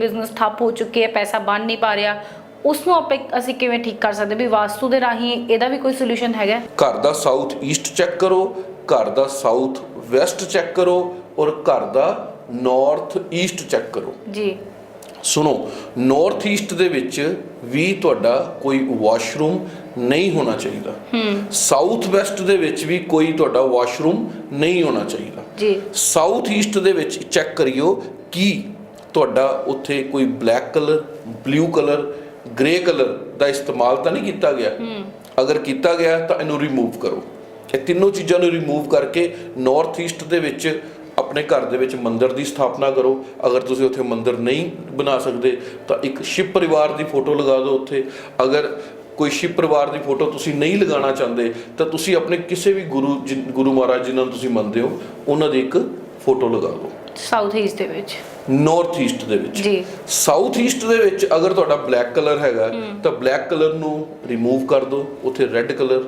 Business ਠੱਪ ਹੋ ਚੁੱਕੀ ਹੈ ਪੈਸਾ ਬਣ ਨਹੀਂ ਪਾ ਰਿਹਾ ਉਸ ਨੂੰ ਆਪਾਂ ਅਸੀਂ ਕਿਵੇਂ ਠੀਕ ਕਰ ਸਕਦੇ? ਵੀ ਵਾਸਤੂ ਦੇ ਰਾਹੀਂ ਇਹਦਾ ਵੀ ਕੋਈ ਸੋਲੂਸ਼ਨ ਹੈਗਾ? ਘਰ ਦਾ ਸਾਊਥ ਈਸਟ ਚੈੱਕ ਕਰੋ ਘਰ ਦਾ ਸਾਊਥ ਵੈਸਟ ਚੈੱਕ ਕਰੋ ਔਰ ਘਰ ਦਾ ਨਾਰਥ ਈਸਟ ਚੈੱਕ ਕਰੋ। ਜੀ। ਸੁਣੋ ਨਾਰਥ ਈਸਟ ਦੇ ਵਿੱਚ ਵੀ ਤੁਹਾਡਾ ਕੋਈ ਵਾਸ਼ਰੂਮ ਨਹੀਂ ਹੋਣਾ ਚਾਹੀਦਾ। ਹੂੰ। ਸਾਊਥ ਵੈਸਟ ਦੇ ਵਿੱਚ ਵੀ ਕੋਈ ਤੁਹਾਡਾ ਵਾਸ਼ਰੂਮ ਨਹੀਂ ਹੋਣਾ ਚਾਹੀਦਾ। ਜੀ। ਸਾਊਥ ਈਸਟ ਦੇ ਵਿੱਚ ਚੈੱਕ ਕਰਿਓ ਕਿ ਤੁਹਾਡਾ ਉੱਥੇ ਕੋਈ black colour blue colour grey colour ਦਾ ਇਸਤੇਮਾਲ ਤਾਂ ਨਹੀਂ ਕੀਤਾ ਗਿਆ। ਅਗਰ ਕੀਤਾ ਗਿਆ ਤਾਂ ਇਹਨੂੰ ਰਿਮੂਵ ਕਰੋ। ਇਹ ਤਿੰਨੋਂ ਚੀਜ਼ਾਂ ਨੂੰ ਰਿਮੂਵ ਕਰਕੇ ਨਾਰਥ ਈਸਟ ਦੇ ਵਿੱਚ ਆਪਣੇ ਘਰ ਦੇ ਵਿੱਚ ਮੰਦਿਰ ਦੀ ਸਥਾਪਨਾ ਕਰੋ। ਅਗਰ ਤੁਸੀਂ ਉੱਥੇ ਮੰਦਿਰ ਨਹੀਂ ਬਣਾ ਸਕਦੇ ਤਾਂ ਇੱਕ ਸ਼ਿਵ ਪਰਿਵਾਰ ਦੀ ਫੋਟੋ ਲਗਾ ਦਿਓ ਉੱਥੇ। ਅਗਰ ਕੋਈ ਸ਼ਿਵ ਪਰਿਵਾਰ ਦੀ ਫੋਟੋ ਤੁਸੀਂ ਨਹੀਂ ਲਗਾਉਣਾ ਚਾਹੁੰਦੇ ਤਾਂ ਤੁਸੀਂ ਆਪਣੇ ਕਿਸੇ ਵੀ ਗੁਰੂ ਗੁਰੂ ਮਹਾਰਾਜ ਜਿਨ੍ਹਾਂ ਨੂੰ ਤੁਸੀਂ ਮੰਨਦੇ ਹੋ ਉਹਨਾਂ ਦੀ ਇੱਕ ਫੋਟੋ ਲਗਾ ਦਿਓ। ਸਾਊਥ ਈਸਟ ਦੇ ਵਿੱਚ। ਨਾਰਥ ਈਸਟ ਦੇ ਵਿੱਚ। ਜੀ। ਸਾਊਥ ਈਸਟ ਦੇ ਵਿੱਚ ਅਗਰ ਤੁਹਾਡਾ ਬਲੈਕ ਕਲਰ ਹੈਗਾ ਤਾਂ ਬਲੈਕ ਕਲਰ ਨੂੰ ਰਿਮੂਵ ਕਰ ਦਿਓ ਉੱਥੇ ਰੈੱਡ ਕਲਰ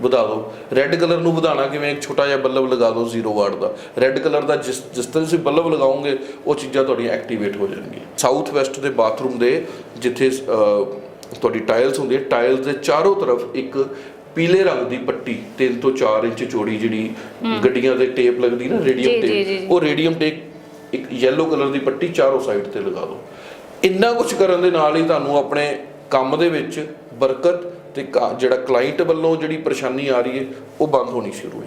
ਵਧਾ ਦਿਓ ਰੈੱਡ ਕਲਰ ਨੂੰ ਵਧਾਉਣਾ ਕਿਵੇਂ? ਇੱਕ ਛੋਟਾ ਜਿਹਾ ਬੱਲਬ ਲਗਾ ਦਿਓ 0 ਵਾਟ ਦਾ। ਰੈੱਡ ਕਲਰ ਦਾ ਜਿਸ ਜਿਸ ਤਰ੍ਹਾਂ ਤੁਸੀਂ ਬੱਲਬ ਲਗਾਓਗੇ ਉਹ ਚੀਜ਼ਾਂ ਤੁਹਾਡੀਆਂ ਐਕਟੀਵੇਟ ਹੋ ਜਾਣਗੀਆਂ। ਸਾਊਥ ਵੈਸਟ ਦੇ ਬਾਥਰੂਮ ਦੇ ਜਿੱਥੇ ਤੁਹਾਡੀ ਟਾਇਲਸ ਹੁੰਦੀ ਹੈ ਟਾਇਲਸ ਦੇ ਚਾਰੋਂ ਤਰਫ ਇੱਕ ਪੀਲੇ ਰੰਗ ਦੀ ਪੱਟੀ 3 ਤੋਂ 4 ਇੰਚ ਚੌੜੀ ਜਿਹੜੀ ਗੱਡੀਆਂ ਦੇ ਟੇਪ ਲੱਗਦੀ ਨਾ ਰੇਡੀਅਮ। ਟੇਪ ਉਹ ਰੇਡੀਅਮ ਟੇਪ ਇੱਕ ਯੈਲੋ ਕਲਰ ਦੀ ਪੱਟੀ ਚਾਰੋਂ ਸਾਈਡ ਤੇ ਲਗਾ ਦਿਓ। ਇੰਨਾ ਕੁਝ ਕਰਨ ਦੇ ਨਾਲ ਹੀ ਤੁਹਾਨੂੰ ਆਪਣੇ ਕੰਮ ਦੇ ਵਿੱਚ ਬਰਕਤ ਤੇ ਕਾ- ਜਿਹੜਾ ਕਲਾਇੰਟ ਵੱਲੋਂ ਜਿਹੜੀ ਪਰੇਸ਼ਾਨੀ ਆ ਰਹੀ ਹੈ, ਉਹ ਬੰਦ ਹੋਣੀ ਸ਼ੁਰੂ ਹੋ